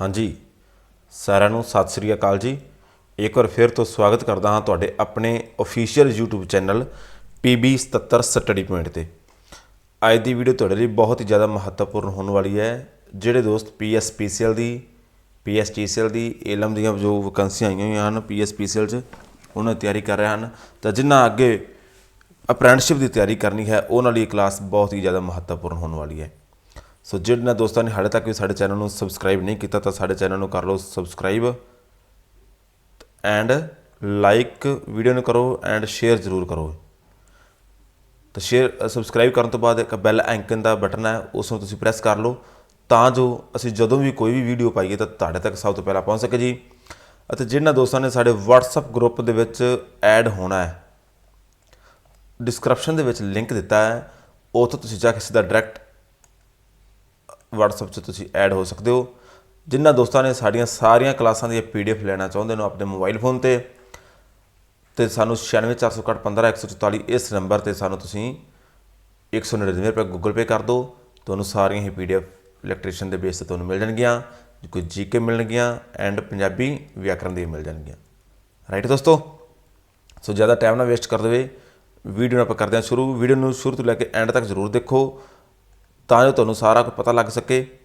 ਹਾਂਜੀ। ਸਾਰਿਆਂ ਨੂੰ ਸਤਿ ਸ੍ਰੀ ਅਕਾਲ ਜੀ। ਇੱਕ ਵਾਰ ਫਿਰ ਤੋਂ ਸਵਾਗਤ ਕਰਦਾ ਹਾਂ ਤੁਹਾਡੇ ਆਪਣੇ official YouTube channel PB77 study point ਤੇ। ਅੱਜ ਦੀ ਵੀਡੀਓ ਤੁਹਾਡੇ ਲਈ ਬਹੁਤ ਹੀ ਜ਼ਿਆਦਾ ਮਹੱਤਵਪੂਰਨ ਹੋਣ ਵਾਲੀ ਹੈ। ਜਿਹੜੇ ਦੋਸਤ PSPCL ਦੀ PSTCL ਦੀ ਏਲਮ ਦੀਆਂ ਜੋ ਵੈਕੈਂਸੀਆਂ ਆਈਆਂ ਹੋਈਆਂ ਹਨ PSPCL 'ਚ, ਉਹਨਾਂ ਦੀ ਤਿਆਰੀ ਕਰ ਰਹੇ ਹਨ। ਤਾਂ ਜਿਨ੍ਹਾਂ ਅੱਗੇ ਅਪ੍ਰੈਂਟਿਸਸ਼ਿਪ ਦੀ ਤਿਆਰੀ ਕਰਨੀ ਹੈ, ਉਹਨਾਂ ਲਈ ਕਲਾਸ ਬਹੁਤ ਹੀ ਜ਼ਿਆਦਾ ਮਹੱਤਵਪੂਰਨ ਹੋਣ ਵਾਲੀ ਹੈ। ਸੋ ਜਿਹਨਾਂ ਦੋਸਤਾਂ ਨੇ ਹਾਲੇ ਤੱਕ ਵੀ ਸਾਡੇ ਚੈਨਲ ਨੂੰ ਸਬਸਕ੍ਰਾਈਬ ਨਹੀਂ ਕੀਤਾ ਤਾਂ ਸਾਡੇ ਚੈਨਲ ਨੂੰ ਕਰ ਲਓ ਸਬਸਕ੍ਰਾਈਬ ਐਂਡ ਲਾਈਕ ਵੀਡੀਓ ਨੂੰ ਕਰੋ ਐਂਡ ਸ਼ੇਅਰ ਜ਼ਰੂਰ ਕਰੋ। ਤਾਂ ਸ਼ੇਅਰ ਸਬਸਕ੍ਰਾਈਬ ਕਰਨ ਤੋਂ ਬਾਅਦ ਇੱਕ ਬੈਲ ਆਈਕਨ ਦਾ ਬਟਨ ਹੈ, ਉਸ ਨੂੰ ਤੁਸੀਂ ਪ੍ਰੈਸ ਕਰ ਲਓ ਤਾਂ ਜੋ ਅਸੀਂ ਜਦੋਂ ਵੀ ਕੋਈ ਵੀ ਵੀਡੀਓ ਪਾਈਏ ਤਾਂ ਤੁਹਾਡੇ ਤੱਕ ਸਭ ਤੋਂ ਪਹਿਲਾਂ ਪਹੁੰਚ ਸਕੇ ਜੀ। ਅਤੇ ਜਿਹਨਾਂ ਦੋਸਤਾਂ ਨੇ ਸਾਡੇ WhatsApp ਗਰੁੱਪ ਦੇ ਵਿੱਚ ਐਡ ਹੋਣਾ ਹੈ ਡਿਸਕ੍ਰਿਪਸ਼ਨ ਦੇ ਵਿੱਚ ਲਿੰਕ ਦਿੱਤਾ ਹੈ, ਉੱਥੋਂ ਤੁਸੀਂ ਜਾ ਕੇ ਸਿੱਧਾ ਡਾਇਰੈਕਟ WhatsApp 'ਚ ਤੁਸੀਂ ਐਡ ਹੋ ਸਕਦੇ ਹੋ। ਜਿਨ੍ਹਾਂ ਦੋਸਤਾਂ ਨੇ ਸਾਡੀਆਂ ਸਾਰੀਆਂ ਕਲਾਸਾਂ ਦੀ ਪੀਡੀਐਫ ਲੈਣਾ ਚਾਹੁੰਦੇ ਨੇ ਆਪਣੇ ਮੋਬਾਈਲ ਫੋਨ ਤੇ। ਤੇ ਸਾਨੂੰ 9640151144 ਇਸ ਨੰਬਰ ਤੇ ਸਾਨੂੰ ਤੁਸੀਂ 199 ਰੁਪਏ ਗੂਗਲ ਪੇ ਕਰ ਦਿਓ। ਤੁਹਾਨੂੰ ਸਾਰੀਆਂ ਹੀ ਪੀਡੀਐਫ ਇਲੈਕਟ੍ਰੀਸ਼ੀਅਨ ਦੇ ਬੇਸ ਤੇ ਤੁਹਾਨੂੰ ਮਿਲ ਜਾਣਗੀਆਂ। ਕੋਈ ਜੀਕੇ ਮਿਲਣਗੀਆਂ ਐਂਡ ਪੰਜਾਬੀ ਵਿਆਕਰਨ ਦੀ ਮਿਲ ਜਾਣਗੀਆਂ। ਰਾਈਟ ਦੋਸਤੋ? ਸੋ ਜ਼ਿਆਦਾ ਟਾਈਮ ਨਾ ਵੇਸਟ ਕਰ ਦੇਵੇ। ਵੀਡੀਓ ਨੂੰ ਆਪਾਂ ਕਰਦੇ ਹਾਂ ਸ਼ੁਰੂ। ਵੀਡੀਓ ਨੂੰ ਸ਼ੁਰੂ ਤੋਂ ਲੈ ਕੇ ਐਂਡ ਤੱਕ ਜ਼ਰੂਰ ਦੇਖੋ। ਤਾਂ ਜੋ ਤੁਹਾਨੂੰ ਸਾਰਾ ਕੁਝ ਪਤਾ ਲੱਗ ਸਕੇ।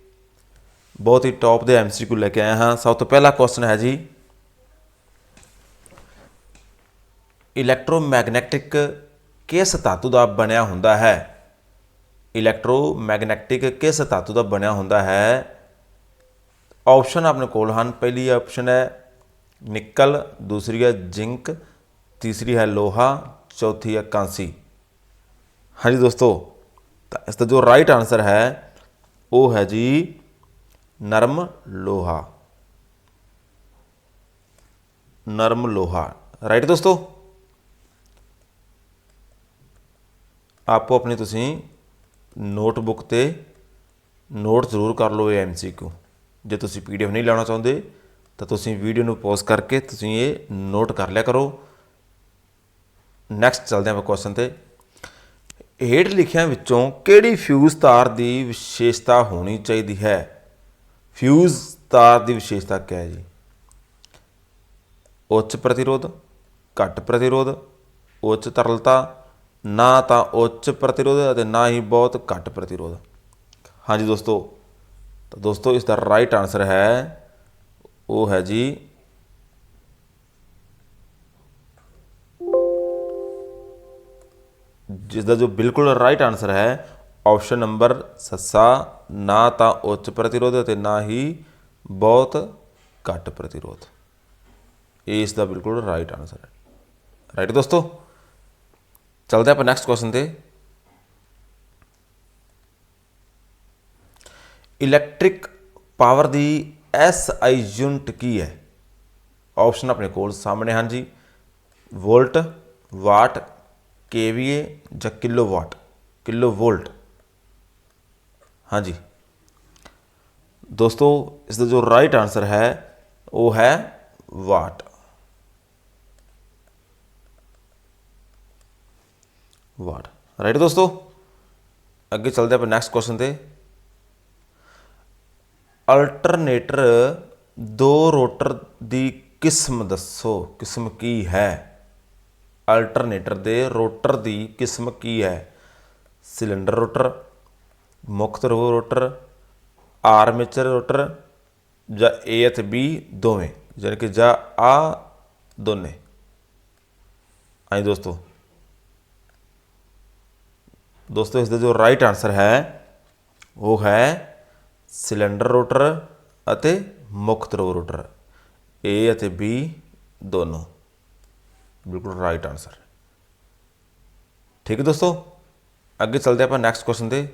ਬਹੁਤ ਹੀ ਟੌਪ ਦੇ ਐਮਸੀਕਿਊ ਲੈ ਕੇ ਆਇਆ ਹਾਂ। ਸਭ ਤੋਂ ਪਹਿਲਾ ਕੁਐਸਚਨ ਹੈ ਜੀ ਇਲੈਕਟ੍ਰੋਮੈਗਨੈਟਿਕ ਕਿਸ ਧਾਤੂ ਦਾ ਬਣਿਆ ਹੁੰਦਾ ਹੈ? ਇਲੈਕਟ੍ਰੋਮੈਗਨੈਟਿਕ ਕਿਸ ਧਾਤੂ ਦਾ ਬਣਿਆ ਹੁੰਦਾ ਹੈ? ਆਪਸ਼ਨ ਆਪਣੇ ਕੋਲ ਹਨ। ਪਹਿਲੀ ਆਪਸ਼ਨ ਹੈ ਨਿਕਲ, ਦੂਸਰੀ ਹੈ ਜ਼ਿੰਕ, ਤੀਸਰੀ ਹੈ ਲੋਹਾ, ਚੌਥੀ ਹੈ ਕਾਂਸੀ। ਹਾਂਜੀ ਦੋਸਤੋ ਤਾਂ ਇਸ ਦਾ ਜੋ ਰਾਈਟ ਆਨਸਰ ਹੈ, ਉਹ ਹੈ ਜੀ ਨਰਮ ਲੋਹਾ। ਨਰਮ ਲੋਹਾ। ਰਾਈਟ ਦੋਸਤੋ? ਆਪੋ ਆਪਣੀ ਤੁਸੀਂ ਨੋਟਬੁੱਕ ਤੇ ਨੋਟ ਜ਼ਰੂਰ ਕਰ ਲਓ ਇਹ ਐਮਸੀਕਿਊ ਜੇ ਤੁਸੀਂ ਪੀਡੀਐਫ ਨਹੀਂ ਲੈਣਾ ਚਾਹੁੰਦੇ, ਤਾਂ ਤੁਸੀਂ ਵੀਡੀਓ ਨੂੰ ਪੌਜ਼ ਕਰਕੇ ਤੁਸੀਂ ਇਹ ਨੋਟ ਕਰ ਲਿਆ ਕਰੋ। ਨੈਕਸਟ ਚੱਲਦੇ ਹਾਂ ਆਪਾਂ ਕੁਐਸਚਨ ਤੇ। ਹੇਠ ਲਿਖਿਆਂ ਵਿੱਚੋਂ ਕਿਹੜੀ ਫਿਊਜ਼ ਤਾਰ ਦੀ ਵਿਸ਼ੇਸ਼ਤਾ ਹੋਣੀ ਚਾਹੀਦੀ ਹੈ? ਫਿਊਜ਼ ਤਾਰ ਦੀ ਵਿਸ਼ੇਸ਼ਤਾ ਕੀ ਹੈ ਜੀ? ਉੱਚ ਪ੍ਰਤੀਰੋਧ, ਘੱਟ ਪ੍ਰਤੀਰੋਧ, ਉੱਚ ਤਰਲਤਾ, ਨਾ ਤਾਂ ਉੱਚ ਪ੍ਰਤੀਰੋਧ ਅਤੇ ਨਾ ਹੀ ਬਹੁਤ ਘੱਟ ਪ੍ਰਤੀਰੋਧ। ਹਾਂਜੀ ਦੋਸਤੋ, ਤਾਂ ਦੋਸਤੋ ਇਸ ਦਾ ਰਾਈਟ ਆਨਸਰ ਹੈ, ਉਹ ਹੈ ਜੀ ਜਿਸ ਦਾ ਜੋ ਬਿਲਕੁਲ ਰਾਈਟ ਆਨਸਰ ਹੈ ਆਪਸ਼ਨ ਨੰਬਰ ਸੱਸਾ, ਨਾ ਤਾਂ ਉੱਚ ਪ੍ਰਤੀਰੋਧ ਅਤੇ ਨਾ ਹੀ ਬਹੁਤ ਘੱਟ ਪ੍ਰਤੀਰੋਧ। ਇਹ ਇਸ ਦਾ ਬਿਲਕੁਲ ਰਾਈਟ ਆਨਸਰ ਹੈ। ਰਾਈਟ ਦੋਸਤੋ? ਚਲਦੇ ਆਪਾਂ ਨੈਕਸਟ ਕੁਐਸਚਨ ਤੇ। ਇਲੈਕਟ੍ਰਿਕ ਪਾਵਰ ਦੀ ਐਸ ਆਈ ਯੂਨਿਟ ਕੀ ਹੈ? ਆਪਸ਼ਨ ਆਪਣੇ ਕੋਲ ਸਾਹਮਣੇ ਹਨ ਜੀ। ਵੋਲਟ ਵਾਟ ਕੇਵੀਏ ਜਾਂ ਕਿਲੋ ਵਾਟ ਕਿਲੋ ਵੋਲਟ ਹਾਂਜੀ ਦੋਸਤੋ ਇਸ ਦਾ ਜੋ ਰਾਈਟ ਆਨਸਰ ਹੈ ਉਹ ਹੈ ਵਾਟ ਵਾਟ ਰਾਈਟ ਦੋਸਤੋ ਅੱਗੇ ਚੱਲਦੇ ਆਪਾਂ ਨੈਕਸਟ ਕੁਐਸਚਨ ਤੇ ਅਲਟਰਨੇਟਰ ਦੋ ਰੋਟਰ ਦੀ ਕਿਸਮ ਦੱਸੋ ਕਿਸਮ ਕੀ ਹੈ ਅਲਟਰਨੇਟਰ ਦੇ ਰੋਟਰ ਦੀ ਕਿਸਮ ਕੀ ਹੈ? ਸਿਲੰਡਰ ਰੋਟਰ ਮੁਕਤ ਰੋ ਰੋਟਰ, ਆਰਮੇਚਰ ਰੋਟਰ ਜਾਂ ਏ ਅਤੇ ਬੀ ਦੋਵੇਂ, ਯਾਨੀ ਕਿ ਜਾਂ ਆ ਦੋਨੇ। ਆਈ ਦੋਸਤੋ। ਦੋਸਤੋ, ਇਸ ਦਾ ਜੋ ਰਾਈਟ ਆਨਸਰ ਹੈ, ਉਹ ਹੈ ਸਿਲੰਡਰ ਰੋਟਰ ਅਤੇ ਮੁਕਤ ਰੋ ਰੋਟਰ। ਏ ਅਤੇ ਬੀ ਦੋਨੋਂ। ਬਿਲਕੁਲ ਰਾਈਟ ਆਨਸਰ ਠੀਕ ਹੈ ਦੋਸਤੋ? ਅੱਗੇ ਚੱਲਦੇ ਆਪਾਂ ਨੈਕਸਟ ਕੁਐਸਚਨ ਤੇ।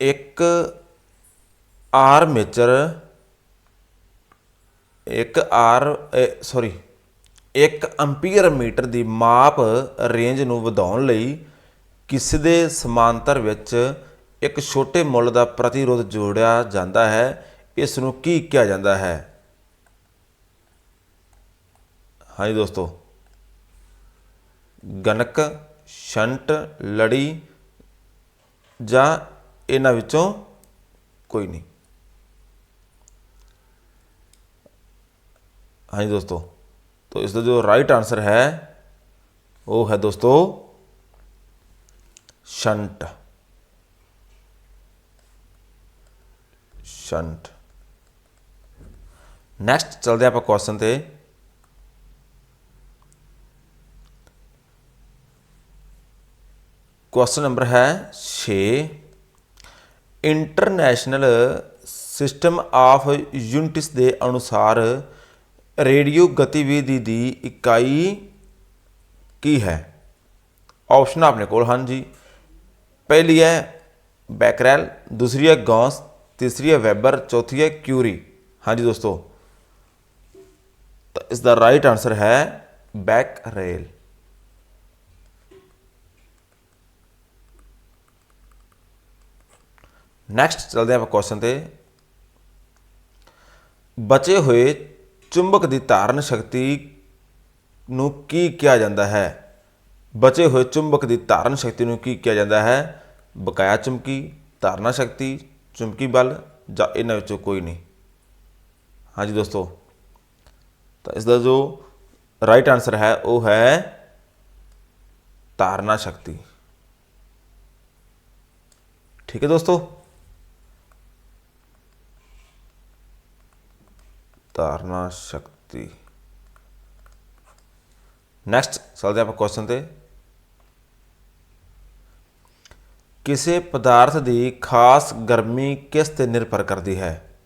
ਇੱਕ ਆਰਮੇਚਰ ਇੱਕ ਆਰ ਸੌਰੀ ਇੱਕ ਐਂਪੀਅਰ ਮੀਟਰ ਦੀ ਮਾਪ ਰੇਂਜ ਨੂੰ ਵਧਾਉਣ ਲਈ ਕਿਸ ਦੇ ਸਮਾਂਤਰ ਵਿੱਚ ਇੱਕ ਛੋਟੇ ਮੁੱਲ ਦਾ ਪ੍ਰਤੀਰੋਧ ਜੋੜਿਆ ਜਾਂਦਾ ਹੈ। ਇਸ ਨੂੰ ਕੀ ਕਿਹਾ ਜਾਂਦਾ ਹੈ? ਹਾਂਜੀ ਦੋਸਤੋ ਗਣਕ ਸ਼ੰਟ ਲੜੀ ਜਾਂ ਇਹਨਾਂ ਵਿੱਚੋਂ ਕੋਈ ਨਹੀਂ ਹਾਂਜੀ ਦੋਸਤੋ तो इसका जो राइट आंसर है वो है दोस्तों शंट ਸ਼ੰਟ ਨੈਕਸਟ ਚਲਦੇ ਆਪਾਂ ਕੁਐਸਚਨ ਤੇ ਕੁਐਸਚਨ ਨੰਬਰ ਹੈ 6 ਇੰਟਰਨੈਸ਼ਨਲ ਸਿਸਟਮ ਆਫ ਯੂਨਿਟਸ ਦੇ ਅਨੁਸਾਰ ਰੇਡੀਓ ਗਤੀਵਿਧੀ ਦੀ ਇਕਾਈ ਕੀ ਹੈ? ਆਪਸ਼ਨ ਆਪਣੇ ਕੋਲ ਹਨ ਜੀ। ਪਹਿਲੀ ਹੈ ਬੈਕਰੈਲ ਦੂਸਰੀ ਹੈ ਗੌਸ ਤੀਸਰੀ ਹੈ ਵੈਬਰ ਚੌਥੀ ਹੈ ਕਿਊਰੀ ਹਾਂਜੀ ਦੋਸਤੋ, ਤਾਂ ਇਸ ਦਾ ਰਾਈਟ ਆਨਸਰ ਹੈ ਬੈਕਰੈਲ ਨੈਕਸਟ ਚਲਦੇ ਹਾਂ ਆਪਾਂ ਕੁਐਸਚਨ ਤੇ। ਬਚੇ ਹੋਏ ਚੁੰਬਕ ਦੀ ਧਾਰਨ ਸ਼ਕਤੀ ਨੂੰ ਕੀ ਕਿਹਾ ਜਾਂਦਾ ਹੈ? ਬਚੇ ਹੋਏ ਚੁੰਬਕ ਦੀ ਧਾਰਨ ਸ਼ਕਤੀ ਨੂੰ ਕੀ ਕਿਹਾ ਜਾਂਦਾ ਹੈ? ਬਕਾਇਆ ਚੁੰਬਕੀ, ਧਾਰਨਾ ਸ਼ਕਤੀ, ਚੁੰਬਕੀ ਬਲ ਜਾਂ ਇਹਨਾਂ ਵਿੱਚੋਂ ਕੋਈ ਨਹੀਂ। ਹਾਂਜੀ ਦੋਸਤੋ, ਤਾਂ ਇਸ ਦਾ ਜੋ ਰਾਈਟ ਆਨਸਰ ਹੈ, ਉਹ ਹੈ ਧਾਰਨਾ ਸ਼ਕਤੀ। ਠੀਕ ਹੈ ਦੋਸਤੋ? ਧਾਰਨਾ ਸ਼ਕਤੀ। ਨੈਕਸਟ ਚਲਦੇ ਆਪਾਂ ਕੁਐਸਚਨ ਤੇ। ਕਿਸੇ ਪਦਾਰਥ ਦੀ ਖਾਸ ਗਰਮੀ ਕਿਸ ਤੇ ਨਿਰਭਰ ਕਰਦੀ ਹੈ?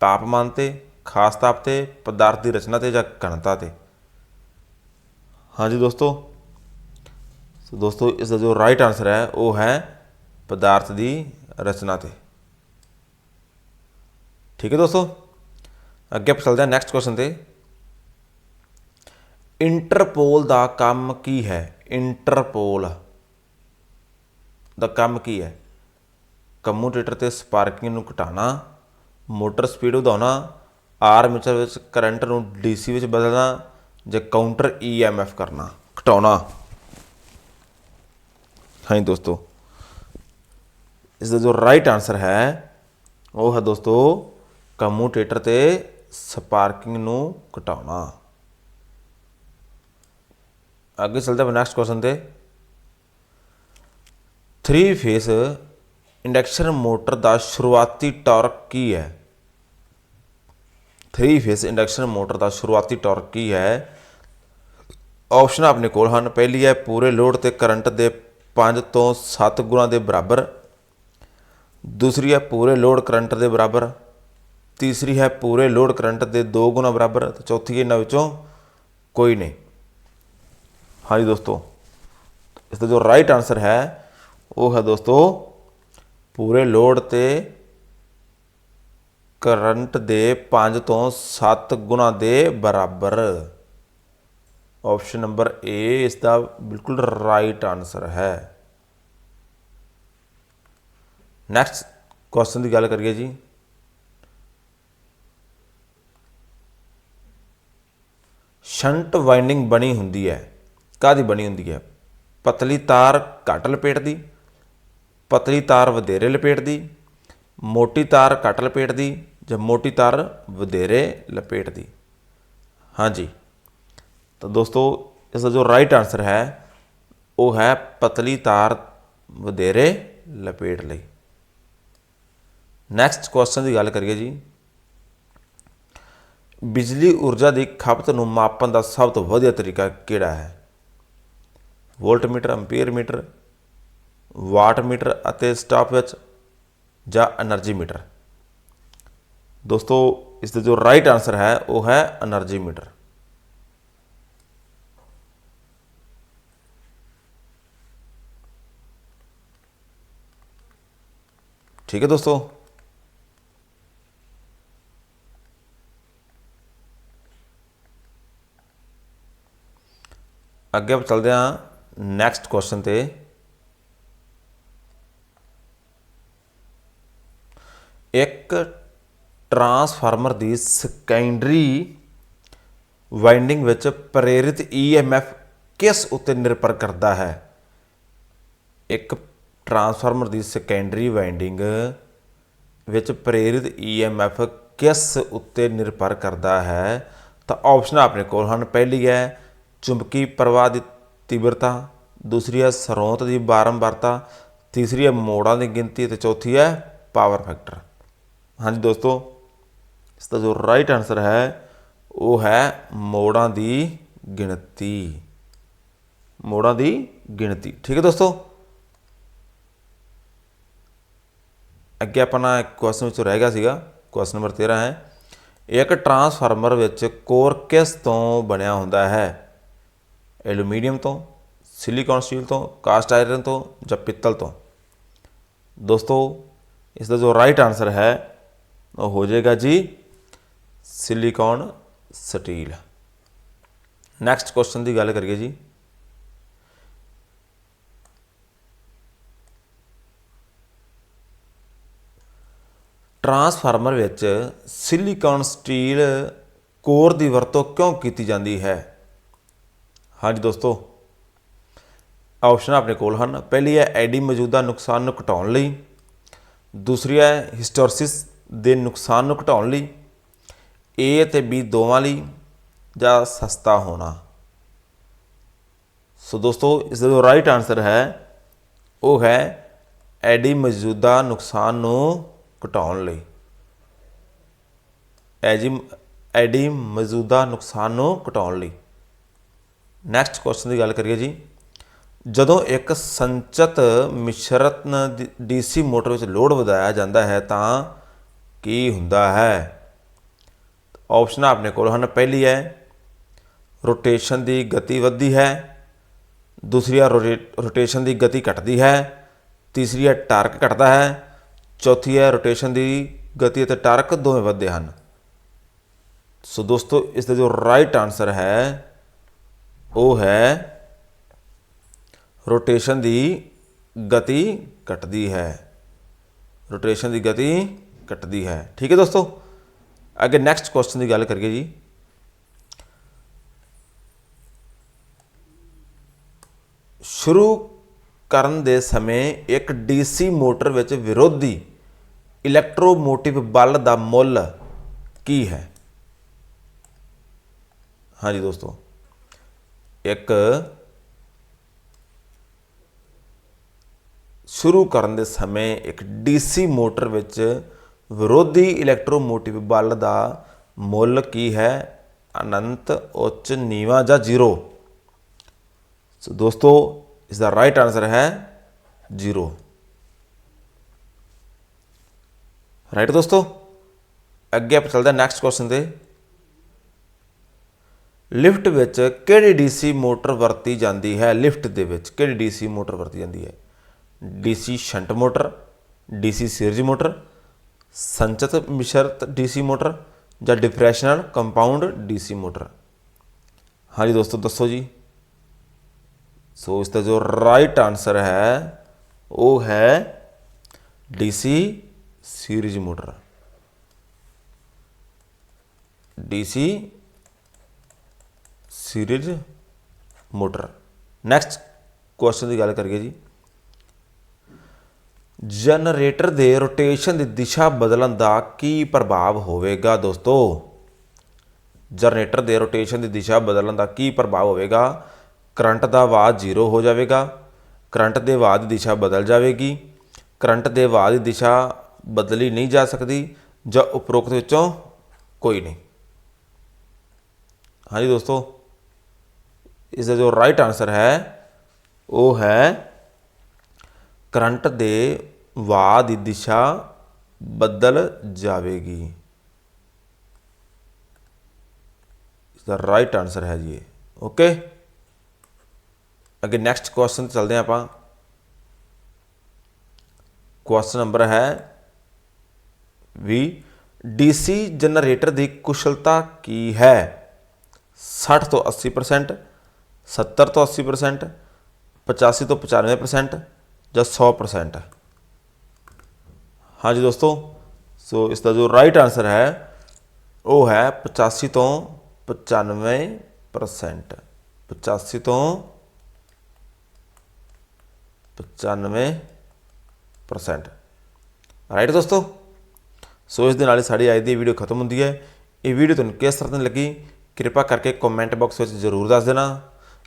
ਤਾਪਮਾਨ ਤੇ, ਖਾਸ ਤਾਪ ਤੇ, ਪਦਾਰਥ ਦੀ ਰਚਨਾ ਤੇ ਜਾਂ ਘਣਤਾ ਤੇ? ਹਾਂਜੀ ਦੋਸਤੋ। ਸੋ ਦੋਸਤੋ, ਇਸ ਦਾ ਜੋ ਰਾਈਟ ਆਨਸਰ ਹੈ, ਉਹ ਹੈ ਪਦਾਰਥ ਦੀ ਰਚਨਾ ਤੇ। ਠੀਕ ਹੈ ਦੋਸਤੋ? ਅੱਗੇ ਆਪਾਂ ਚੱਲਦੇ ਹਾਂ ਨੈਕਸਟ ਕੁਐਸਚਨ ਤੇ। ਇੰਟਰਪੋਲ ਦਾ ਕੰਮ ਕੀ ਹੈ? ਇੰਟਰਪੋਲ ਦਾ ਕੰਮ ਕੀ ਹੈ? ਕਮਿਊਟੇਟਰ ਤੇ ਸਪਾਰਕਿੰਗ ਨੂੰ ਘਟਾਉਣਾ, ਮੋਟਰ ਸਪੀਡ ਵਧਾਉਣਾ ਆਰਮੇਚਰ ਵਿੱਚ ਕਰੰਟ ਨੂੰ ਡੀਸੀ ਵਿੱਚ ਬਦਲਣਾ ਜਾਂ ਕਾਊਂਟਰ ਈਐਮਐਫ ਕਰਨਾ, ਘਟਾਉਣਾ। ਹਾਂਜੀ ਦੋਸਤੋ ਇਸ ਦਾ ਜੋ ਰਾਈਟ ਆਨਸਰ ਹੈ, ਉਹ ਹੈ ਦੋਸਤੋ ਕਮਿਊਟੇਟਰ ਤੇ ਸਪਾਰਕਿੰਗ ਨੂੰ ਘਟਾਉਣਾ। ਅੱਗੇ ਚੱਲਦੇ ਹਾਂ ਨੈਕਸਟ ਕੁਐਸਚਨ ਤੇ। 3 ਫੇਸ ਇੰਡਕਸ਼ਨ ਮੋਟਰ ਦਾ ਸ਼ੁਰੂਆਤੀ ਟਾਰਕ ਕੀ ਹੈ? 3 ਫੇਸ ਇੰਡਕਸ਼ਨ ਮੋਟਰ ਦਾ ਸ਼ੁਰੂਆਤੀ ਟਾਰਕ ਕੀ ਹੈ? ਆਪਸ਼ਨ ਆਪਣੇ ਕੋਲ ਹਨ। ਪਹਿਲੀ ਹੈ ਪੂਰੇ ਲੋਡ ਤੇ ਕਰੰਟ ਦੇ 5 ਤੋਂ 7 ਗੁਣਾ ਦੇ ਬਰਾਬਰ। ਦੂਸਰੀ ਹੈ ਪੂਰੇ ਲੋਡ ਕਰੰਟ ਦੇ ਬਰਾਬਰ। ਤੀਸਰੀ ਹੈ ਪੂਰੇ ਲੋਡ ਕਰੰਟ ਦੇ 2 ਗੁਣਾ ਬਰਾਬਰ, ਤੇ ਚੌਥੀ ਇਹਨਾਂ ਵਿੱਚੋਂ ਕੋਈ ਨਹੀਂ। ਹਾਂਜੀ ਦੋਸਤੋ, ਇਸ ਦਾ ਜੋ ਰਾਈਟ ਆਨਸਰ ਹੈ, ਉਹ ਹੈ ਦੋਸਤੋ ਪੂਰੇ ਲੋਡ ਤੇ ਕਰੰਟ ਦੇ 5 ਤੋਂ 7 ਗੁਣਾ ਦੇ ਬਰਾਬਰ। ਆਪਸ਼ਨ ਨੰਬਰ A, ਇਸ ਦਾ ਬਿਲਕੁਲ ਰਾਈਟ ਆਨਸਰ ਹੈ। ਨੈਕਸਟ ਕੁਐਸਚਨ ਦੀ ਗੱਲ ਕਰੀਏ ਜੀ। ਸ਼ੰਟ ਵਾਈਂਡਿੰਗ ਬਣੀ ਹੁੰਦੀ ਹੈ। ਕਾਦੀ ਬਣੀ ਹੁੰਦੀ ਹੈ? ਪਤਲੀ ਤਾਰ ਘੱਟ ਲਪੇਟ ਦੀ ਪਤਲੀ ਤਾਰ ਵਧੇਰੇ ਲਪੇਟ ਦੀ ਮੋਟੀ ਤਾਰ ਘੱਟ ਲਪੇਟ ਦੀ ਜਾਂ ਮੋਟੀ ਤਾਰ ਵਧੇਰੇ ਲਪੇਟ ਦੀ ਹਾਂਜੀ। ਤਾਂ ਦੋਸਤੋ ਇਸ ਦਾ ਜੋ ਰਾਈਟ ਆਨਸਰ ਹੈ, ਉਹ ਹੈ ਪਤਲੀ ਤਾਰ ਵਧੇਰੇ ਲਪੇਟ ਲਈ। ਨੈਕਸਟ ਕੁਐਸਚਨ ਦੀ ਗੱਲ ਕਰੀਏ ਜੀ। ਬਿਜਲੀ ਊਰਜਾ ਦੀ ਖਪਤ ਨੂੰ ਮਾਪਣ ਦਾ ਸਭ ਤੋਂ ਵਧੀਆ ਤਰੀਕਾ ਕਿਹੜਾ ਹੈ? Volt meter ampere meter, watt meter ਅਤੇ ਸਟਾਪ ਵਿੱਚ ਜਾਂ એનર્ਜੀ ਮੀਟਰ? ਦੋਸਤੋ ਇਸ ਦਾ ਜੋ ਰਾਈਟ ਆਨਸਰ ਹੈ, ਉਹ ਹੈ એનર્ਜੀ ਮੀਟਰ। ਠੀਕ ਹੈ ਦੋਸਤੋ? ਅੱਗੇ ਆਪਾਂ ਚੱਲਦੇ ਹਾਂ ਨੈਕਸਟ ਕੁਐਸਚਨ ਤੇ। ਇੱਕ ਟਰਾਂਸਫਾਰਮਰ ਦੀ ਸੈਕੰਡਰੀ ਵਾਈਂਡਿੰਗ ਵਿੱਚ ਪ੍ਰੇਰਿਤ ਈਐਮਐਫ ਕਿਸ ਉੱਤੇ ਨਿਰਭਰ ਕਰਦਾ ਹੈ? ਇੱਕ ਟਰਾਂਸਫਾਰਮਰ ਦੀ ਸੈਕੰਡਰੀ ਵਾਈਂਡਿੰਗ ਵਿੱਚ ਪ੍ਰੇਰਿਤ EMF ਕਿਸ ਉੱਤੇ ਨਿਰਭਰ ਕਰਦਾ ਹੈ? ਤਾਂ ਆਪਸ਼ਨ ਆਪਣੇ ਕੋਲ ਹਨ। ਪਹਿਲੀ ਹੈ ਚੁੰਬਕੀ ਪ੍ਰਵਾਹ ਦੀ ਤੀਬਰਤਾ, ਦੂਸਰੀ ਹੈ ਸਰੋਤ ਦੀ ਬਾਰੰਬਾਰਤਾ, ਤੀਸਰੀ ਹੈ ਮੋੜਾਂ ਦੀ ਗਿਣਤੀ ਤੇ ਚੌਥੀ ਹੈ ਪਾਵਰ ਫੈਕਟਰ ਹਾਂਜੀ ਦੋਸਤੋ, ਇਸ ਦਾ ਜੋ ਰਾਈਟ ਆਨਸਰ ਹੈ, ਉਹ ਹੈ ਮੋੜਾਂ ਦੀ ਗਿਣਤੀ। ਮੋੜਾਂ ਦੀ ਗਿਣਤੀ। ਠੀਕ ਹੈ ਦੋਸਤੋ? ਅੱਗੇ ਆਪਣਾ ਇੱਕ ਕੁਐਸਚਨ ਵਿੱਚ ਰਹਿ ਗਿਆ ਸੀਗਾ। ਕੁਐਸਚਨ ਨੰਬਰ 13 ਹੈ। ਇੱਕ ਟਰਾਂਸਫਾਰਮਰ ਵਿੱਚ ਕੋਰ ਕਿਸ ਤੋਂ ਬਣਿਆ ਹੁੰਦਾ ਹੈ? ਐਲੂਮੀਨੀਅਮ ਤੋਂ ਸਿਲੀਕਨ ਸਟੀਲ ਤੋਂ ਕਾਸਟ ਆਇਰਨ ਤੋਂ ਜਾਂ ਪਿੱਤਲ ਤੋਂ ਦੋਸਤੋ ਇਸ ਦਾ ਜੋ ਰਾਈਟ ਆਨਸਰ ਹੈ ਉਹ ਹੋ ਜਾਏਗਾ ਜੀ ਸਿਲੀਕਨ ਸਟੀਲ ਨੈਕਸਟ ਕੁਐਸਚਨ ਦੀ ਗੱਲ ਕਰੀਏ ਜੀ ਟਰਾਂਸਫਾਰਮਰ ਵਿੱਚ ਸਿਲੀਕਨ ਸਟੀਲ ਕੋਰ ਦੀ ਵਰਤੋਂ ਕਿਉਂ ਕੀਤੀ ਜਾਂਦੀ ਹੈ ਹਾਂਜੀ ਦੋਸਤੋ, ਆਪਸ਼ਨ ਆਪਣੇ ਕੋਲ ਹਨ। ਪਹਿਲੀ ਹੈ ਐਡੀ ਮੌਜੂਦਾ ਨੁਕਸਾਨ ਨੂੰ ਘਟਾਉਣ ਲਈ। ਦੂਸਰੀ ਹੈ ਹਿਸਟੋਰਸਿਸ ਦੇ ਨੁਕਸਾਨ ਨੂੰ ਘਟਾਉਣ ਲਈ। ਏ ਅਤੇ ਬੀ ਦੋਵਾਂ ਲਈ ਜਾਂ ਸਸਤਾ ਹੋਣਾ। ਸੋ ਦੋਸਤੋ ਇਸ ਦਾ ਜੋ ਰਾਈਟ ਆਨਸਰ ਹੈ, ਉਹ ਹੈ ਐਡੀ ਮੌਜੂਦਾ ਨੁਕਸਾਨ ਨੂੰ ਘਟਾਉਣ ਲਈ। ਐਜੀ, ਐਡੀ ਮੌਜੂਦਾ ਨੁਕਸਾਨ ਨੂੰ ਘਟਾਉਣ ਲਈ। ਨੈਕਸਟ ਕੁਐਸਚਨ ਦੀ ਗੱਲ ਕਰੀਏ ਜੀ। ਜਦੋਂ ਇੱਕ ਸੰਚਿਤ ਮਿਸ਼ਰਤ ਡੀਸੀ ਮੋਟਰ ਵਿੱਚ ਲੋਡ ਵਧਾਇਆ ਜਾਂਦਾ ਹੈ ਤਾਂ ਕੀ ਹੁੰਦਾ ਹੈ? ਆਪਸ਼ਨ ਆਪਣੇ ਕੋਲ ਹਨ। ਪਹਿਲੀ ਹੈ ਰੋਟੇਸ਼ਨ ਦੀ ਗਤੀ ਵੱਧਦੀ ਹੈ। ਦੂਸਰੀ ਹੈ ਰੋਟੇਸ਼ਨ ਦੀ ਗਤੀ ਘਟਦੀ ਹੈ। ਤੀਸਰੀ ਹੈ, ਟਾਰਕ ਘਟਦਾ ਹੈ। ਚੌਥੀ ਹੈ ਰੋਟੇਸ਼ਨ ਦੀ ਗਤੀ ਅਤੇ ਟਾਰਕ ਦੋਵੇਂ ਵੱਧਦੇ ਹਨ। ਸੋ ਦੋਸਤੋ ਇਸ ਦਾ ਜੋ ਰਾਈਟ ਆਨਸਰ ਹੈ ਉਹ ਹੈ ਰੋਟੇਸ਼ਨ ਦੀ ਗਤੀ ਘਟਦੀ ਹੈ। ਰੋਟੇਸ਼ਨ ਦੀ ਗਤੀ ਘਟਦੀ ਹੈ। ਠੀਕ ਹੈ ਦੋਸਤੋ? ਅੱਗੇ ਨੈਕਸਟ ਕੁਐਸਚਨ ਦੀ ਗੱਲ ਕਰੀਏ ਜੀ। ਸ਼ੁਰੂ ਕਰਨ ਦੇ ਸਮੇਂ ਇੱਕ ਡੀਸੀ ਮੋਟਰ ਵਿੱਚ ਵਿਰੋਧੀ ਇਲੈਕਟ੍ਰੋਮੋਟਿਵ ਬਲ ਦਾ ਮੁੱਲ ਕੀ ਹੈ? ਹਾਂਜੀ ਦੋਸਤੋ। ਇੱਕ ਸ਼ੁਰੂ ਕਰਨ ਦੇ ਸਮੇਂ ਇੱਕ ਡੀਸੀ ਮੋਟਰ ਵਿੱਚ ਵਿਰੋਧੀ ਇਲੈਕਟ੍ਰੋਮੋਟਿਵ ਬਲ ਦਾ ਮੁੱਲ ਕੀ ਹੈ? ਅਨੰਤ, ਉੱਚ, ਨੀਵਾ ਜਾਂ ਜ਼ੀਰੋ? ਸੋ ਦੋਸਤੋ ਇਸ ਦਾ ਰਾਈਟ ਆਨਸਰ ਹੈ ਜ਼ੀਰੋ। ਰਾਈਟ ਦੋਸਤੋ? ਅੱਗੇ ਆਪਾਂ ਚੱਲਦੇ ਹਾਂ ਨੈਕਸਟ ਕੁਐਸਚਨ ਤੇ। ਲਿਫਟ ਵਿੱਚ ਕਿਹੜੀ ਡੀਸੀ ਮੋਟਰ ਵਰਤੀ ਜਾਂਦੀ ਹੈ? ਲਿਫਟ ਦੇ ਵਿੱਚ ਕਿਹੜੀ ਡੀਸੀ ਮੋਟਰ ਵਰਤੀ ਜਾਂਦੀ ਹੈ? DC shunt motor, DC series motor, ਸੰਚਿਤ ਮਿਸ਼ਰਤ ਡੀਸੀ ਮੋਟਰ ਜਾਂ ਡਿਫਰੈਸ਼ਨਲ ਕੰਪਾਊਂਡ ਡੀਸੀ ਮੋਟਰ? ਹਾਂਜੀ ਦੋਸਤੋ, ਦੱਸੋ ਜੀ। ਸੋ ਇਸ ਦਾ ਜੋ ਰਾਈਟ ਆਨਸਰ ਹੈ, ਉਹ ਹੈ DC series motor. DC series motor. Next question ਦੀ ਗੱਲ ਕਰੀਏ ਜੀ। ਜਨਰੇਟਰ ਦੇ ਰੋਟੇਸ਼ਨ ਦੀ ਦਿਸ਼ਾ ਬਦਲਣ ਦਾ ਕੀ ਪ੍ਰਭਾਵ ਹੋਵੇਗਾ ਦੋਸਤੋ? ਜਨਰੇਟਰ ਦੇ ਰੋਟੇਸ਼ਨ ਦੀ ਦਿਸ਼ਾ ਬਦਲਣ ਦਾ ਕੀ ਪ੍ਰਭਾਵ ਹੋਵੇਗਾ? ਕਰੰਟ ਦਾ ਵਾਹ ਜ਼ੀਰੋ ਹੋ ਜਾਵੇਗਾ। ਕਰੰਟ ਦੇ ਵਾਹ ਦੀ ਦਿਸ਼ਾ ਬਦਲ ਜਾਵੇਗੀ। ਕਰੰਟ ਦੇ ਵਾਹ ਦੀ ਦਿਸ਼ਾ ਬਦਲੀ ਨਹੀਂ ਜਾ ਸਕਦੀ ਜਾਂ ਉਪਰੋਕਤ ਵਿੱਚੋਂ ਕੋਈ ਨਹੀਂ। ਹਾਂਜੀ ਦੋਸਤੋ। ਇਸ ਦਾ ਜੋ ਰਾਈਟ ਆਨਸਰ ਹੈ, ਉਹ ਹੈ ਕਰੰਟ ਦੇ ਵਾਹ ਦੀ ਦਿਸ਼ਾ ਬਦਲ ਜਾਵੇਗੀ। ਇਸ ਦਾ ਰਾਈਟ ਆਨਸਰ ਹੈ ਜੀ ਓਕੇ ਅੱਗੇ ਨੈਕਸਟ ਕੁਐਸਚਨ ਚੱਲਦੇ ਹਾਂ ਆਪਾਂ। ਕੁਐਸਚਨ ਨੰਬਰ ਹੈ ਵੀ ਡੀਸੀ ਜਨਰੇਟਰ ਦੀ ਕੁਸ਼ਲਤਾ ਕੀ ਹੈ? 60 ਤੋਂ 80% 70 ਤੋਂ 80% 85 ਤੋਂ 95% ਜਾਂ 100% ਹਾਂਜੀ ਦੋਸਤੋ, ਸੋ ਇਸ ਦਾ ਜੋ ਰਾਈਟ ਆਨਸਰ ਹੈ, ਉਹ ਹੈ 85 ਤੋਂ 95% 85 ਤੋਂ 95% ਰਾਈਟ ਦੋਸਤੋ? ਸੋ ਇਸ ਦੇ ਨਾਲ ਹੀ ਸਾਡੀ ਅੱਜ ਦੀ ਵੀਡੀਓ ਖਤਮ ਹੁੰਦੀ ਹੈ। ਇਹ ਵੀਡੀਓ ਤੁਹਾਨੂੰ ਕਿਸ ਤਰ੍ਹਾਂ ਦੀ ਲੱਗੀ? ਕਿਰਪਾ ਕਰਕੇ ਕਮੈਂਟ ਬਾਕਸ ਵਿੱਚ ਜ਼ਰੂਰ ਦੱਸ ਦੇਣਾ।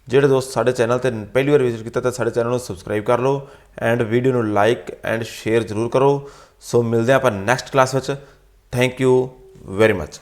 ਜਿਹੜੇ ਦੋਸਤ ਸਾਡੇ ਚੈਨਲ ਤੇ ਪਹਿਲੀ ਵਾਰ ਵਿਜ਼ਿਟ ਕੀਤਾ ਤਾਂ ਸਾਡੇ ਚੈਨਲ ਨੂੰ ਸਬਸਕ੍ਰਾਈਬ ਕਰ ਲਓ ਐਂਡ ਵੀਡੀਓ ਨੂੰ ਲਾਈਕ ਐਂਡ ਸ਼ੇਅਰ ਜ਼ਰੂਰ ਕਰੋ। ਸੋ ਮਿਲਦੇ ਹਾਂ ਆਪਾਂ ਨੈਕਸਟ ਕਲਾਸ ਵਿੱਚ। Thank you very much